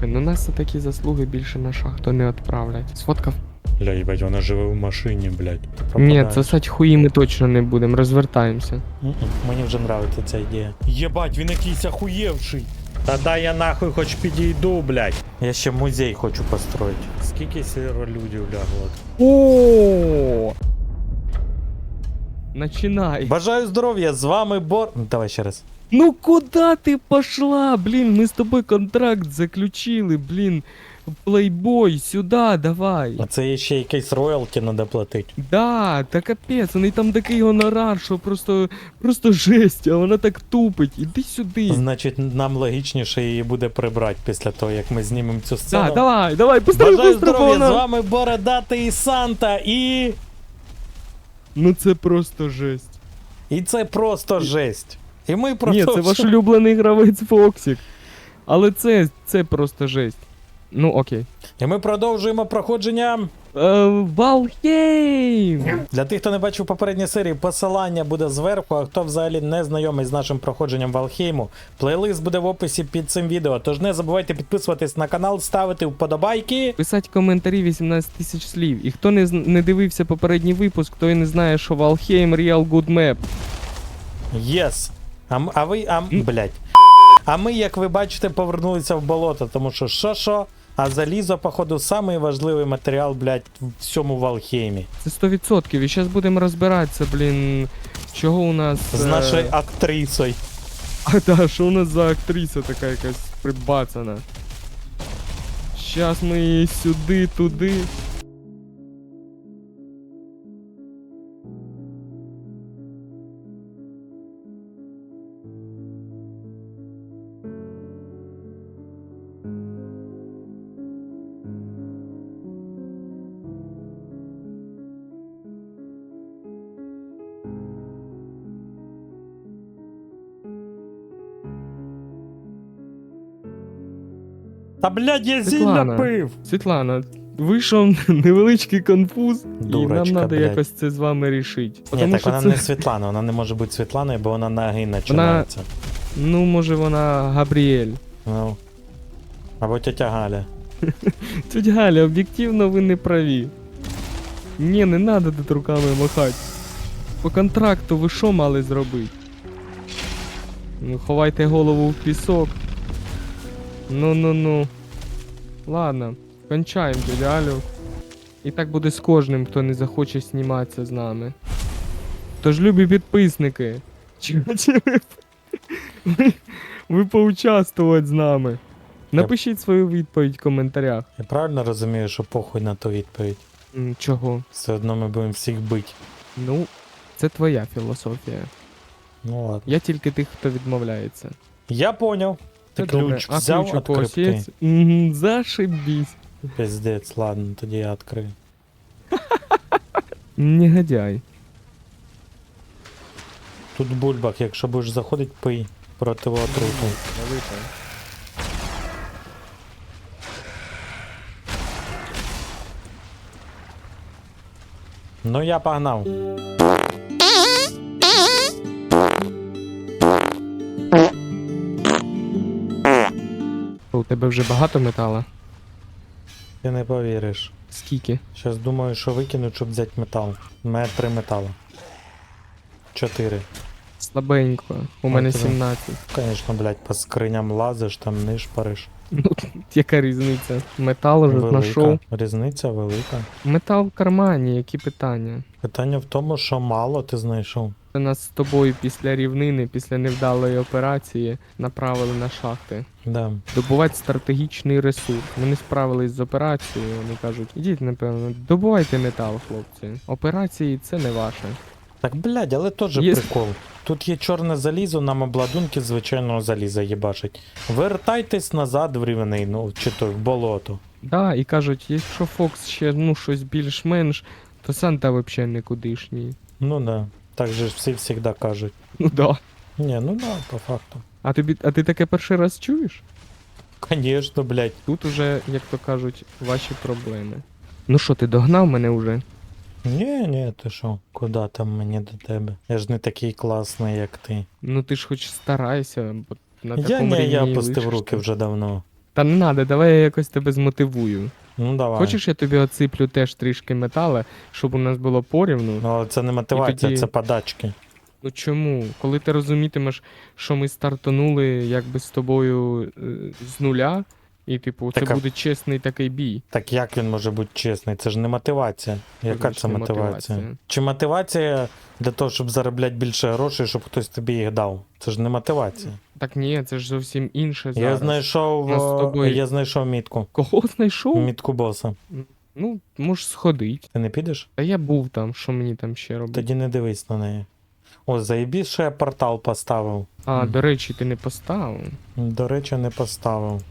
Слухай, ну нас за такі заслуги більше на шахту не відправлять. Сфоткав? Бля, їбать, вона живе в машині, блядь. Ні, сосать хуї ми точно не будемо, розвертаємося. Мгм, Мені вже нравиться ця ідея. Єбать, він якийсь охуєвший. Та дай я нахуй хоч підійду, блядь. Я ще музей хочу построїти. Скільки сіролюдів лягло? О! Начинай. Бажаю здоров'я, з вами Бор. Давай ще раз. Ну куда ты пошла? Блин, мы с тобой контракт заключили, блин. Плейбой, сюда, давай. А це ще якийсь роялті треба платити. Да, та капець, у неї там такий гонорар, що просто, просто жесть, а вона так тупить. Іди сюди. Значить, нам логічніше її буде прибрати після того, як ми знімемо цю сцену. Да, давай, давай, быстрее, Бажаю быстро, здоров'я, з вона. вами Бородатий і Санта і. Ну це просто жесть. І це просто жесть. І ми Ні, це ваш улюблений гравець Фоксік. Але це, це просто жесть. Ну окей. І ми продовжуємо проходження. Е, Валхейм! Для тих, хто не бачив попередні серії, посилання буде зверху, а хто взагалі не знайомий з нашим проходженням Валхейму, плейлист буде в описі під цим відео. Тож не забувайте підписуватись на канал, ставити вподобайки. Писать коментарі 18 тисяч слів. І хто не, не дивився попередній випуск, той не знає, що Valheim Real Good Map. Єс. А, а ви. А, блядь. А ми, як ви бачите, повернулися в болото, тому що що що, а залізо, походу, самий важливий матеріал, блядь, в всьому Валхеймі. Це 100%. І зараз будемо розбиратися, блін, чого у нас. З е, нашою актрисою. А та, що у нас за актриса така якась прибацана. Щас ми її сюди, туди. Та блядь, я зілля Світлана. пив. Світлана, вийшов невеличкий конфуз, і Дурочка, нам треба блядь. якось це з вами рішити. Ні, так вона не Світлана, вона не може бути Світланою, бо вона наги починається. Ну, може вона Габріель. Ну. Або тетя Галя. Тетя Галя, об'єктивно ви не праві. Ні, не треба тут руками махати. По контракту ви що мали зробити? Ну, ховайте голову в пісок. Ну-ну-ну. Ладно, кончаємо тетя І так буде з кожним, хто не захоче зніматися з нами. Тож, любі підписники, чи ви, ви поучаствувати з нами? Напишіть свою відповідь в коментарях. Я правильно розумію, що похуй на ту відповідь. М, Чого? Все одно ми будемо всіх бити. Ну, це твоя філософія. Ну ладно. Я тільки тих, хто відмовляється. Я поняв. Це ключ А взяв ключ у когось? Мгм, Зашибісь. Пиздець, ладно, тоді я відкрию. Негодяй. Тут бульбак, якщо будеш заходити, пий проти отруту. Ну я погнав. У тебе вже багато метала? Ти не повіриш. Скільки? Щас думаю, що викину, щоб взяти метал. У мене три метала. Чотири. Слабенько. У мене тебе. 17. Звісно, блядь, по скриням лазиш, там нишпариш. Ну, яка різниця? Метал уже знайшов. Різниця велика. Метал в кармані, які питання? Питання в тому, що мало ти знайшов. Це Нас з тобою після рівнини, після невдалої операції направили на шахти. Да. Добувати стратегічний ресурс. Ми не справились з операцією. Вони кажуть, ідіть, напевно, добувайте метал, хлопці. Операції це не ваше. Так, блядь, але теж Є- прикол. Тут є чорне залізо, нам обладунки звичайного заліза їбашить. Вертайтесь назад в рівнину, чи то в болото. Да, і кажуть, якщо Фокс ще ну щось більш-менш, то Санта взагалі никудишній. Ну да. Так же ж всі завжди кажуть. Ну да. Ні, ну да, по факту. А тобі, а ти таке перший раз чуєш? Конечно, блядь. Тут уже, як то кажуть, ваші проблеми. Ну що, ти догнав мене вже? Ні, ні, ти що, куди там мені до тебе? Я ж не такий класний, як ти. Ну ти ж хоч старайся, бо на Я такому не, я рівні опустив лишишся. руки вже давно. Та не надо, давай я якось тебе змотивую. Ну давай. Хочеш, я тобі оциплю теж трішки метала, щоб у нас було порівну? Ну, але це не мотивація, тоді- це подачки. Ну чому? Коли ти розумітимеш, що ми стартанули якби з тобою е, з нуля, і типу, це Так, а- буде чесний такий бій. Так як він може бути чесний? Це ж не мотивація. Яка це мотивація? мотивація. Чи мотивація для того, щоб заробляти більше грошей, щоб хтось тобі їх дав? Це ж не мотивація. Так ні, це ж зовсім інше Я зараз. знайшов, Нас з о, тобою- я знайшов мітку. Кого знайшов? Мітку боса. Ну, можеш сходити. Ти не підеш? Та я був там, що мені там ще робити. Тоді не дивись на неї. О, заєбісь, що я портал поставив. А, до речі, ти не поставив. До речі, не поставив.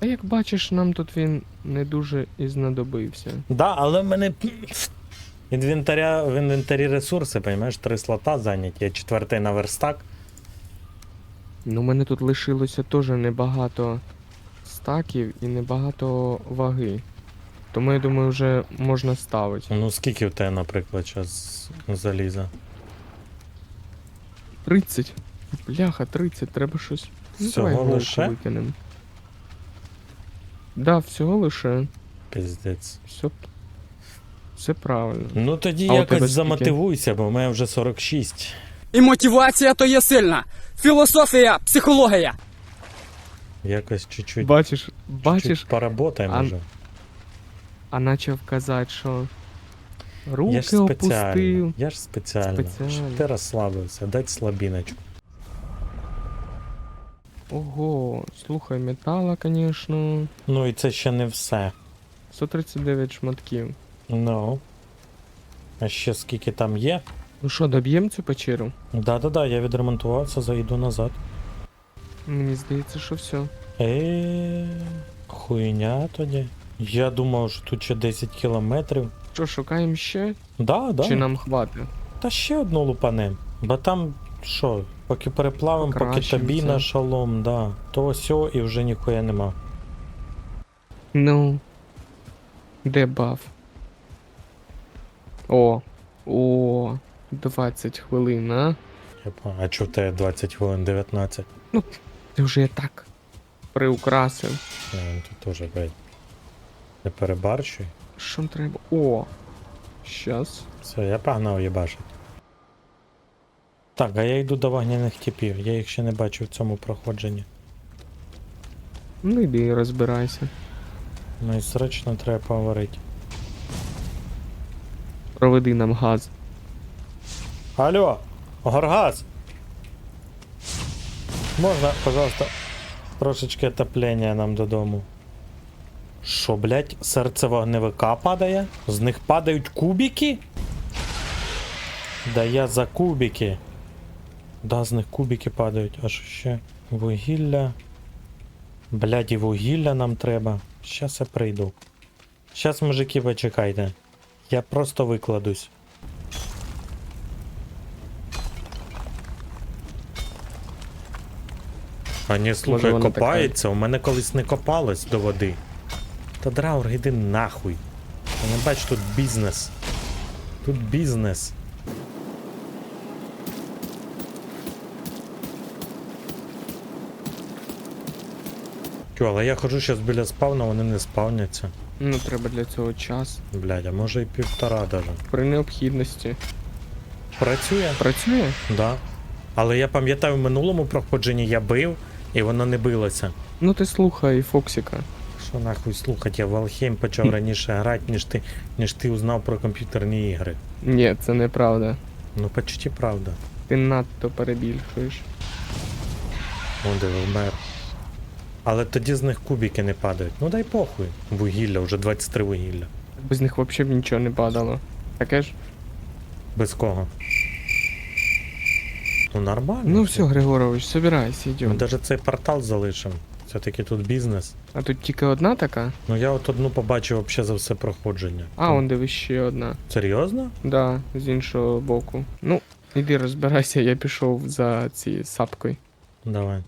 А як бачиш, нам тут він не дуже і знадобився. Да, але в мене інвентаря, в інвентарі ресурси, розумієш, три слота зайняті, я четвертий на верстак. Ну, мене тут лишилося теж небагато стаків і небагато ваги. Тому я думаю, вже можна ставити. Ну скільки в тебе, наприклад, час заліза? 30. Бляха, 30, треба щось. Всього лише? викинемо. Да, всього лише. Піздець. Все, все правильно. Ну тоді А у якось тебе скільки? замотивуйся, бо в мене вже 46. І мотивація то є сильна. Філософія, психологія. Якось чуть-чуть. Бачиш, бачиш, чуть поработаємо а- вже. а почав казати, що руки Я ж спеціально. опустив. Я ж спеціально. Спеціально. Щоб ти розслабився, дать слабіночку. Ого, слухай, метала, звісно. Ну і це ще не все. 139 шматків. Ну. А ще скільки там є? Ну що, доб'ємо цю печеру? Да-да-да, я відремонтувався, заїду назад. Мені здається, що все. Е, хуйня тоді. Я думав, що тут ще 10 кілометрів. Що, шукаємо ще? Да, да. Чи нам хватить? Та ще одну лупанем. Бо там що, поки переплавим, поки тобі це. на шалом, да. То сьо і вже ніхуя нема. Ну. Де баф? О. О. 20 хвилин, а? А чого в тебе 20 хвилин 19? Ну, Ти вже я так приукрасив. Е, Тут теж блядь. Не перебарчуй. Що треба? О. Щас. Все, я погнав їбашить. Так, а я йду до вогняних типів. Я їх ще не бачу в цьому проходженні. Ну йди і розбирайся. Ну і срочно треба поварити. Проведи нам газ. Алло, Горгаз! Можна, пожалуйста, трошечки отоплення нам додому. Що, блять, серце вогневика падає? З них падають кубики? Да я за кубики. Да, з них кубики падають. А що ще? Вугілля. Блядь, і вугілля нам треба. Щас я прийду. Щас, мужики, почекайте. Я просто викладусь. А ні, слухай, вона копається, у мене колись не копалось до води. Та драур, іди нахуй. Ти не бач, тут бізнес. Тут бізнес. Тю, але я ходжу зараз біля спавна, вони не спавняться. Ну, треба для цього час. Блядь, а може і півтора даже. При необхідності. Працює? Працює? Да. Але я пам'ятаю, в минулому проходженні я бив, і воно не билося. Ну ти слухай Фоксіка. Що нахуй слухати, я в Алхейм почав раніше грати, ніж ти, ніж ти узнав про комп'ютерні ігри. Ні, це неправда. Ну, почти правда. Ти надто перебільшуєш. Он де вмер. Але тоді з них кубики не падають. Ну дай похуй. Вугілля, вже 23 вугілля. Без них взагалі б нічого не падало. Таке ж? Без кого? Ну нормально. Ну все, Григорович, собирайся, Ми йдемо. навіть цей портал залишимо. Все-таки тут бізнес. А тут тільки одна така? Ну я от одну побачив взагалі за все проходження. А, он дивись ще одна. Серйозно? Да, з іншого боку. Ну, іди розбирайся, я пішов за цією сапкою. Давай.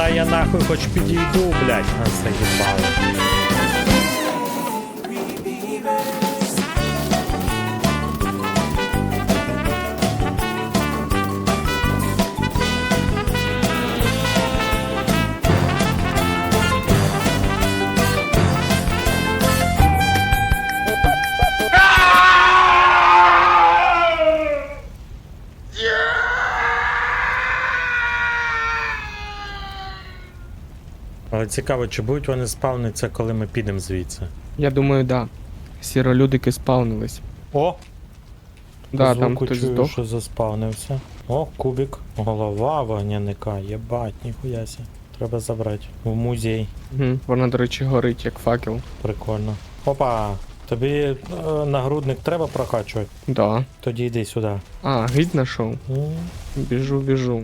Та я нахуй хоч підійду, блядь, а заїбало. Цікаво, чи будуть вони спавнитися, коли ми підемо звідси. Я думаю, да. Сіролюдики спавнились. О! Да, там звуку хтось чую, здох. що заспавнився. О, кубик. Голова вогняника. Єбать, ніхуяся. Треба забрати. В музей. Угу. Вона, до речі, горить, як факел. Прикольно. Опа! Тобі е, нагрудник треба прокачувати? Да. Тоді йди сюди. А, гид знайшов. М, Біжу, біжу.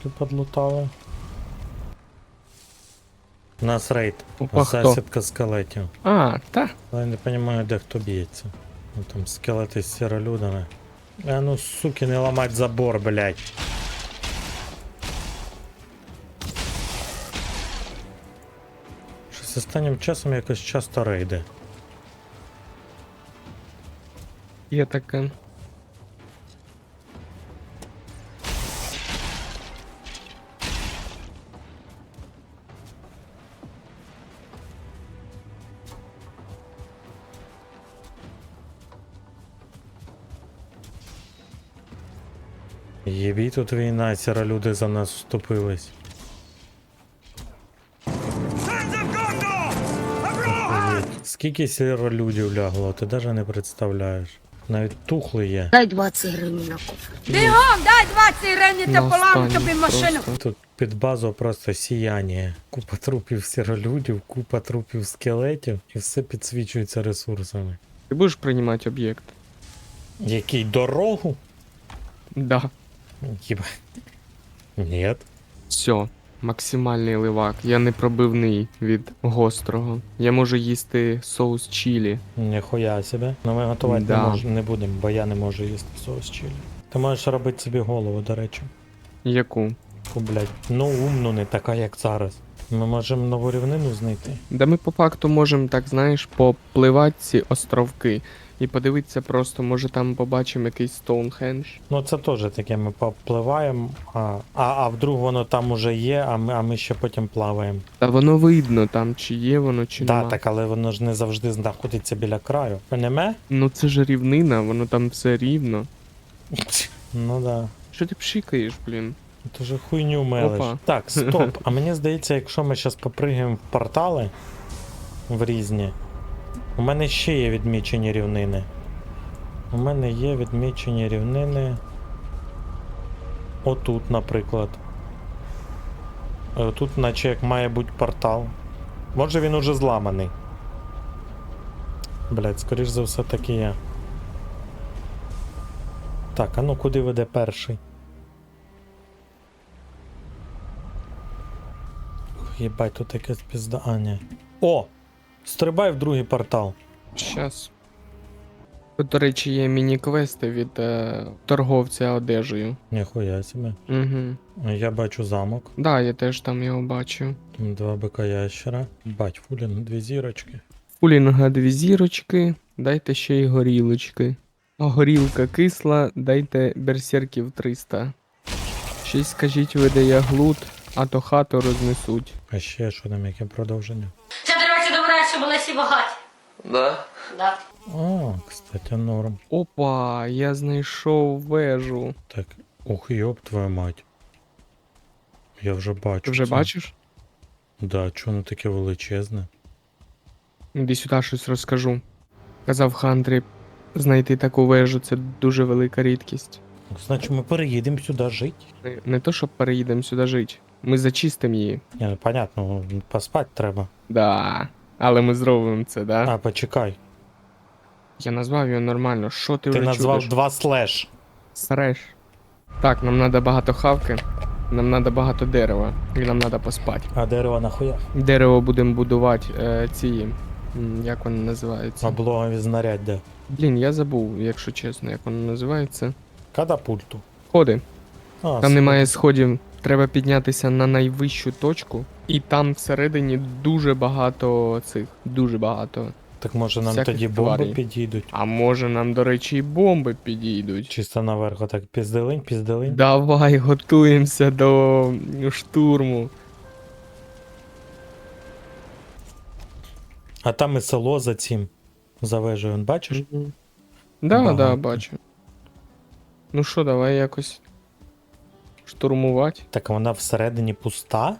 Трошечки подлутали. У нас рейд. Опа? Засідка скелетів. А, та. Але я не розумію, де хто б'ється. Ну там скелети з сіролюдами. А ну, суки, не ламать забор, блядь. Щось останнім часом якось часто рейди. Є таке. Єбі тут війна, сіролюди за нас вступились. Скільки сіролюдів лягло, ти навіть не представляєш. Навіть тухли є. Дай 20 гривень на кофе. Бігом, дай 20 гривень та поламу тобі машину. просто. Тут під базу просто сіяння. Купа трупів сіролюдів, купа трупів скелетів і все підсвічується ресурсами. Ти будеш приймати об'єкт? Який дорогу? Да. Єба. Ні. Все. Максимальний ливак. Я не пробивний від гострого. Я можу їсти соус чілі. Ніхуя себе. Ну ми готувати Да. не, мож, не будемо, бо я не можу їсти соус чилі. Ти можеш робити собі голову, до речі. Яку? Фу, блядь. Ну умно, не така, як зараз. Ми можемо нову рівнину знайти. Да ми по факту можемо, так знаєш, попливати ці островки і подивитися просто, може там побачимо якийсь Стоунхендж. Ну це теж таке, ми попливаємо, а, а, а вдруг воно там уже є, а ми, а ми ще потім плаваємо. Та воно видно там, чи є воно, чи Так, нема. так, але воно ж не завжди знаходиться біля краю. Понеме? Ну це ж рівнина, воно там все рівно. Ну да. Що ти пшикаєш, блін? Ти же хуйню мелиш. Опа. Так, стоп. А мені здається, якщо ми зараз попригаємо в портали в різні, у мене ще є відмічені рівнини. У мене є відмічені рівнини. Отут, наприклад. Е, Тут, наче як має бути портал. Може він уже зламаний. Блять, скоріш за все таки є. Так, а ну куди веде перший? Єбать, тут якась пізда. А, ні. О! Стрибай в другий портал. Щас. Тут, до речі, є міні-квести від е, торговця одежею. Ніхуя себе. Угу. Я бачу замок. Да, я теж там його бачу. Там два бика ящера. Бать, фулін, дві зірочки. Фулінга дві зірочки, дайте ще й горілочки. А горілка кисла, дайте берсерків 300. Щось скажіть ви, де я глуд, а то хату рознесуть. А ще що там, яке продовження? Це, до речі, добре, що були всі багаті. Да? Да. О, кстати, норм. Опа, я знайшов вежу. Так, ух, йоп твою мать. Я вже бачу. Ти вже це. бачиш? Да, чого воно таке величезне? Іди сюди щось розкажу. Казав Хандрі, знайти таку вежу це дуже велика рідкість. Значить, ми переїдемо сюди жити. Не, не то, щоб переїдемо сюди жити. Ми зачистимо її. Ні, ну понятно, поспати треба. Да. Але ми зробимо це, да? А, почекай. Я назвав його нормально. Що ти, Ти вже назвав чудиш? два слеш. Среш. Так, нам треба багато хавки, нам треба багато дерева, і нам треба поспати. А дерево нахуя? Дерево будемо будувати е, ці. Як вони називаються? Облогові знаряддя. Блін, я забув, якщо чесно, як воно називається. Катапульту. Ходи. А, Там немає сходів Треба піднятися на найвищу точку, і там всередині дуже багато цих. Дуже багато. Так може нам Всяких тоді бомби тварей. підійдуть? А може нам, до речі, і бомби підійдуть. Чисто наверх, отак пізделень, пізделень. Давай готуємося до штурму. А там і село за цим. За вежею, он бачиш? Да, Багато. да, бачу. Ну що, давай якось штурмувати. Так вона всередині пуста?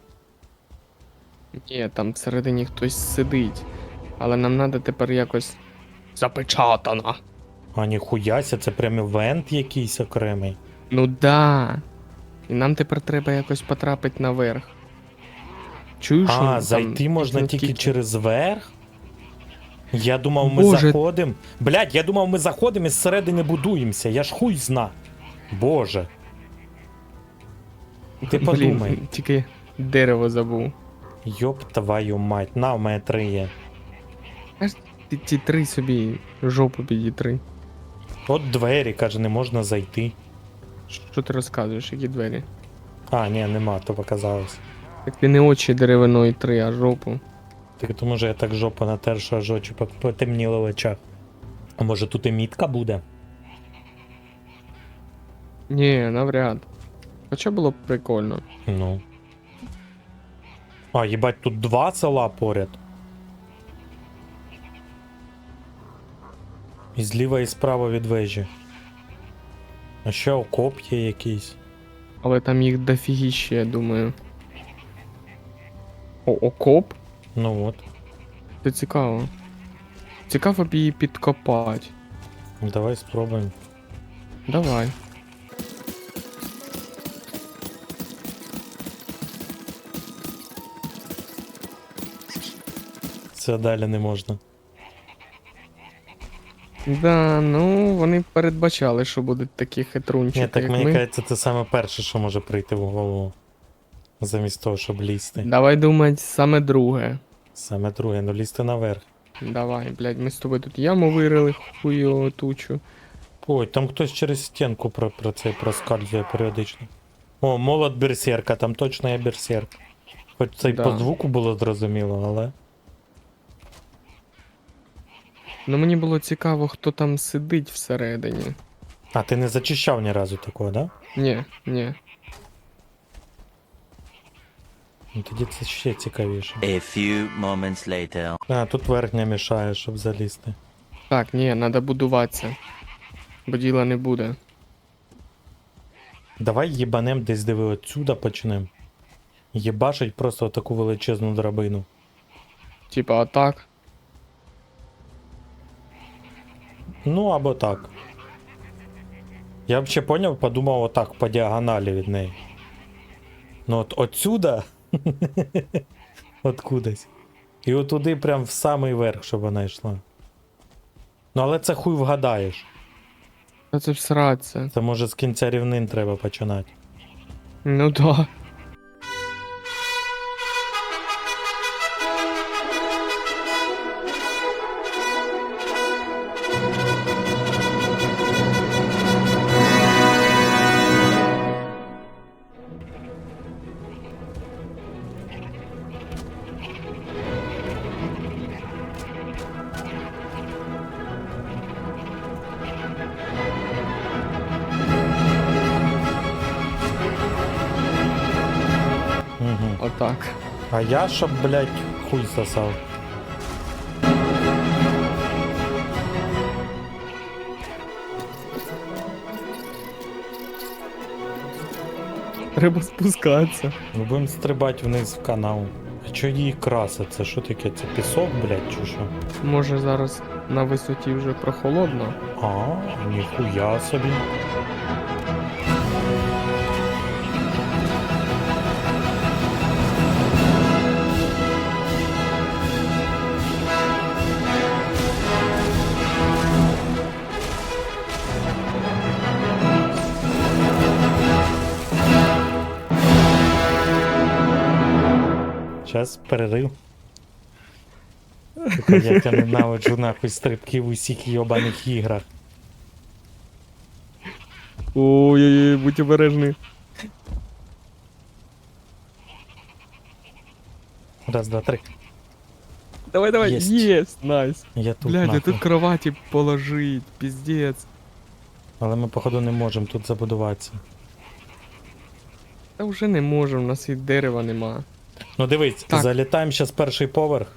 Ні, там всередині хтось сидить. Але нам треба тепер якось запечатана. А ніхуяся, це прям івент якийсь окремий. Ну да. І нам тепер треба якось потрапити наверх. Чуєш? А, там зайти можна тільки- тільки через верх? Я думав, ми Боже. заходимо. Блядь, я думав, ми заходимо і зсередини будуємося. Я ж хуй зна. Боже. Ти Блін, подумай. Тільки дерево забув. Йоп твою мать, на, у мене три є. Аж ти ті три собі жопу підітри. От двері, каже, не можна зайти. Що ти розказуєш, які двері? А, ні, нема, то показалось. Так ти не очі деревиної три, а жопу. Так тому що я так жопу натер, що аж очі пот- потемніли в очах. А може тут і мітка буде? Ні, навряд. Хоча було б прикольно. Ну. А, їбать, тут два села поряд. І зліва і справа від вежі. А ще окоп є якийсь. Але там їх дофігіще, я думаю. О, окоп? Ну от. Це цікаво. Цікаво б її підкопати. Давай спробуємо. Давай. Це далі не можна. Да, ну вони передбачали, що будуть такі Ні, хитрунчики, так як мені ми. кажеться, це саме перше, що може прийти в голову. Замість того, щоб лізти. Давай думати саме друге. Саме друге, ну лізти наверх. Давай, блядь, ми з тобою тут яму вирили, хую тучу. Ой, там хтось через стінку про, про це проскальзує періодично. О, молот берсерка, там точно є берсерк. Хоч це й Да. по звуку було зрозуміло, але. Ну мені було цікаво, хто там сидить всередині. А, ти не зачищав ні разу такого, да? Ні, ні. Ну тоді це ще цікавіше. A few moments later. А, тут верхня мішає, щоб залізти. Так, ні, треба будуватися. Бо діла не буде. Давай їбанем десь диви отсюда почнем. Єбашить просто таку величезну драбину. Типа, атак. Ну або так. Я ще поняв, подумав отак по діагоналі від неї. Ну от отсюда. Откудись. І отуди прям в самий верх, щоб вона йшла. Ну але це хуй вгадаєш. Це ж сраться. Це може з кінця рівнин треба починати. Ну да. Я щоб, блядь, хуй сосав. Треба спускатися. Ми будемо стрибати вниз в канал. А чо її краса? Це що таке? Це пісок, блядь, чи що? Може зараз на висоті вже прохолодно. А, ніхуя собі. без перерив. Сука, я тебе ненавиджу нахуй стрибки в усіх йобаних іграх. Ой-ой-ой, будь обережний. Раз, два, три. Давай, давай, Есть. єсть, найс. Я тут Блядь, а нахуй. тут кровати положить, пиздец. Але ми, походу, не можемо тут забудуватися. Та вже не можемо, у нас і дерева нема. Ну дивись, Так. залітаємо зараз перший поверх,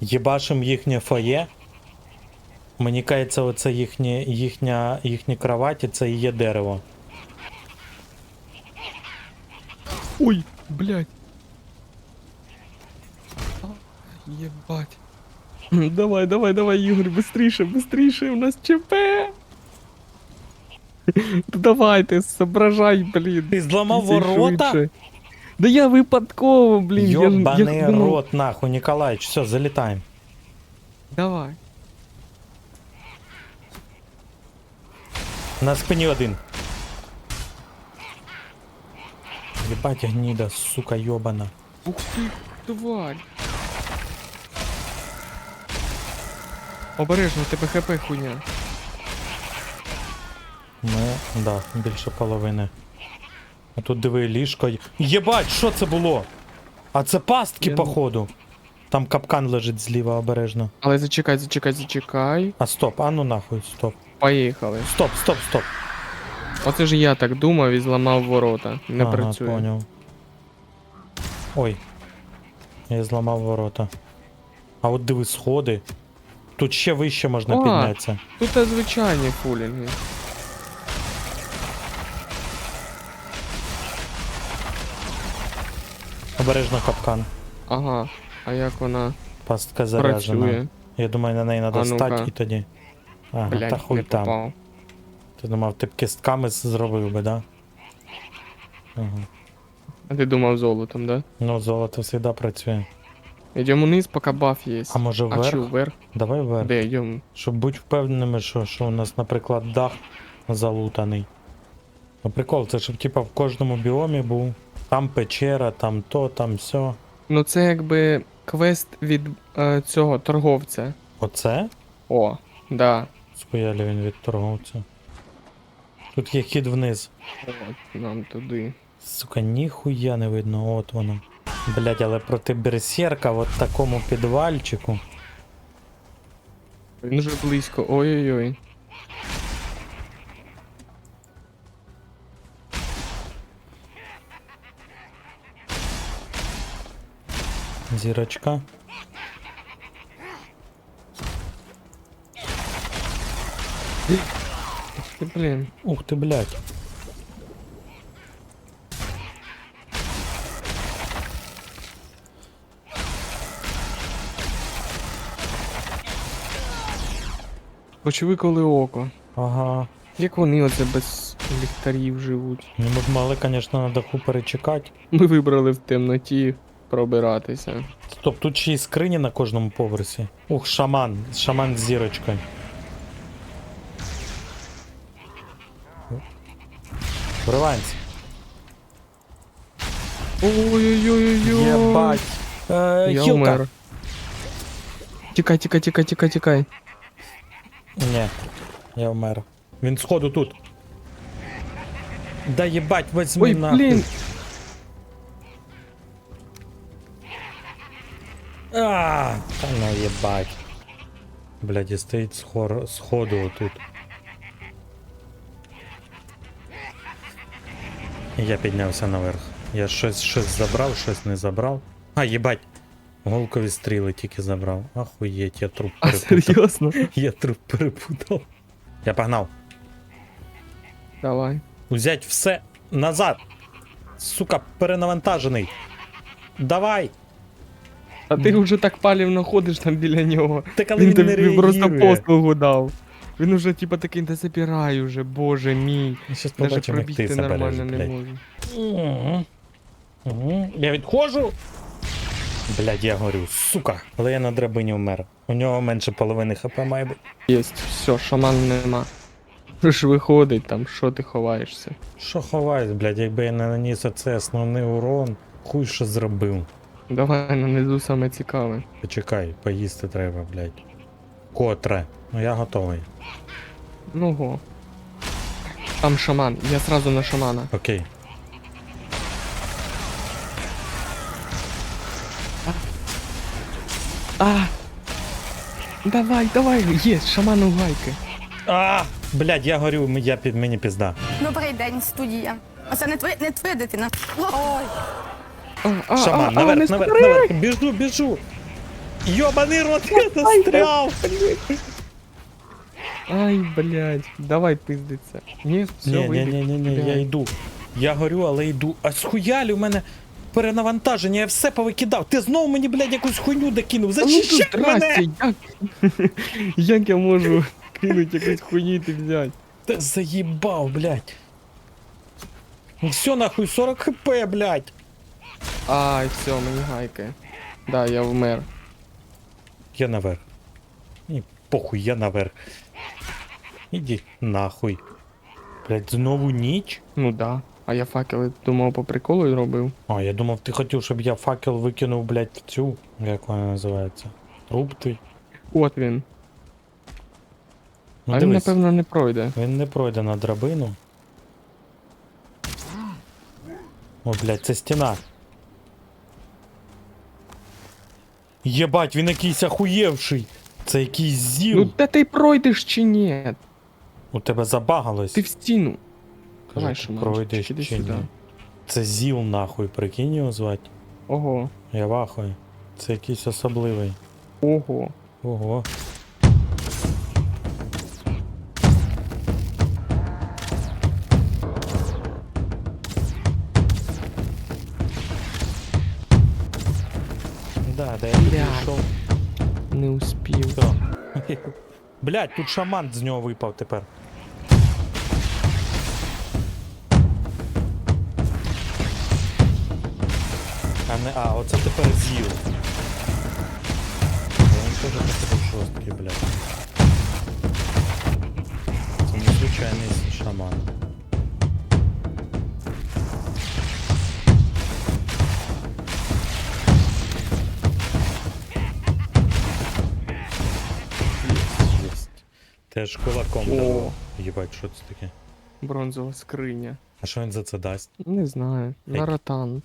їбашим їхнє фоє. Мені кається, оце їхнє, їхня, їхні кроваті, це і є дерево. Ой, блядь. А, Єбать. Давай, давай, давай, Ігор, быстріше, быстріше, у нас ЧП. Ну Давайте, соображай, блін. Ти зламав ворота? швидше. Да я випадково, блін. я я думав- рот, нахуй, Ніколаїч, все, залітаємо. Давай. На спині один. Єбать гніда, сука, йобана. Ух ти, тварь. Обережно, у тебе хп хуйня. Ми, да, більше половини. А тут диви ліжко. Єбать, що це було? А це пастки, Я походу. Там капкан лежить зліва обережно. Але зачекай, зачекай, зачекай. А стоп, а ну нахуй, стоп. Поїхали. Стоп, стоп, стоп. Оце ж я так думав і зламав ворота. Не ага, працює. Поняв. Ой. Я зламав ворота. А от диви сходи. Тут ще вище можна А. піднятися. Тут та звичайні фулінги. Обережно капкан. Ага. А як вона Пастка заряджена. працює? Я думаю, на неї треба А ну-ка. стати і тоді. Ага, Блядь, та хуй не там. попав. Ти думав, ти б кистками зробив би, да? Ага. А ти думав золотом, да? Ну, золото завжди працює. Йдемо вниз, поки баф є. А може А вверх? чи вверх? Давай вверх. Де йдемо? Щоб бути впевненими, що, що у нас, наприклад, дах залутаний. Ну, прикол, це щоб типа в кожному біомі був. Там печера, там то, там все. Ну це якби квест від е, цього торговця. Оце? О, да. Схуялі він від торговця. Тут є хід вниз. От, нам туди. Сука, ніхуя не видно, от воно. Блять, але проти берсерка в от такому підвальчику. Він вже близько. Ой-ой-ой. Зірочка. Ти, блін. Ух ти, блядь. Очевиколи око. Ага. Як вони оце без ліхтарів живуть? Ну, ми б мали, звісно, на даху перечекати. Ми вибрали в темноті пробиратися. Стоп, тут ще й скрині на кожному поверсі. Ух, шаман. Шаман з зірочкою. Вриваємося. Ой-ой-ой-ой. Єбать. Е, Я хілка. умер. Тікай, тікай, тікай, тікай, тікай. Ні, я вмер. Він сходу тут. Да єбать, возьми Ой, нахуй. блін. А, та ну єбать. Блядь, і стоїть схор... сходу отут. Я піднявся наверх. Я щось щось забрав, щось не забрав. А, їбать. Голкові стріли тільки забрав. Ахуєть, я труп А перепутав. серйозно? Я труп перепутав. Я погнав. Давай. Взять все назад. Сука, перенавантажений. Давай! А ти вже так палівно ходиш там біля нього. Ти коли Він він, не тобі просто реагує. послугу дав. Він уже типа такий, не забирай уже, боже мій. Щас Даже побачимо, як ти пробігти забереш, нормально не блядь. можу. Мгм. Мгм. Я відходжу. Блядь, я горю, сука. Але я на драбині вмер. У нього менше половини хп має бути. Єсть, все, шаман нема. Ж виходить там, що ти ховаєшся. Що ховаюсь, блядь, якби я не наніс оце основний урон, хуй що зробив. Давай нанизу саме цікаве. Почекай, поїсти треба, блядь. Котре. Ну я готовий. Ну го. Там шаман, я сразу на шамана. Окей. А! Давай, давай, є, шаману гайки. А, блядь, я горю, м- я під мені пізда. Добрий день, студія. А це не твоя, не твоя дитина. Ой. Шаман, наверх, наверх, наверх, біжу, біжу. Йобаний рот, я застряв. Ай, блядь, давай пиздиться. Ні, все, Ні, ні, ні, ні, ні, я йду. Я горю, але йду. А схуялі у мене перенавантаження, я все повикидав. Ти знову мені, блядь, якусь хуйню докинув. Ну Зачищай здрасте, мене! як... як я можу кинути якусь хуйні ти взяти? Та заїбав, блядь. Ну Все нахуй, 40 хп, блядь. Ай, все, мені гайки. Да, я вмер. Я наверх. Ні, похуй, я наверх. Іди нахуй. Блядь, знову ніч? Ну да. А я факели думав по приколу робив. А, я думав, ти хотів, щоб я факел викинув, блядь, в цю. Як вона називається? Труп ти. От він. Ну, а він, дивись, напевно, не пройде. він не пройде на драбину. О, блядь, це стіна. Єбать, він якийсь ахуєвший. Це якийсь зіл. Ну де ти пройдеш чи ні? У тебе забагалось. Ти в стіну. Каже, Давай, ти шаманчик, пройдеш чи сюди. ні. Це зіл нахуй, прикинь його звати. Ого. Я вахую. Це якийсь особливий. Ого. Ого. Блять, тут шаман з нього випав тепер. А не, а, оце тепер з'їв. Він теж такий жорсткий, блядь. Це незвичайний шаман. Теж кулаком О. давав. Єбать, що це таке? Бронзова скриня. А що він за це дасть? Не знаю. Наратан.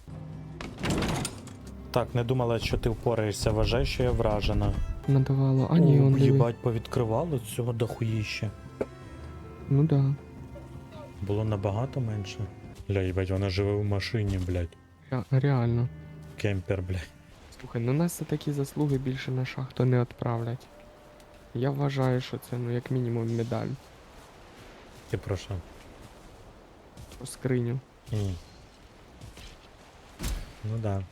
Так, не думала, що ти впораєшся, вважай, що я вражена. Надавало. А ні, О, он диви. їбать, повідкривало цього дохуїща. Ну да. Було набагато менше. Бля, їбать, вона живе в машині, блядь. Ре- Реально. Кемпер, блядь. Слухай, ну нас за такі заслуги більше на шахту не відправлять. Я вважаю, що це ну як мінімум медаль Ти про що? про скриню. Ні. Ну да.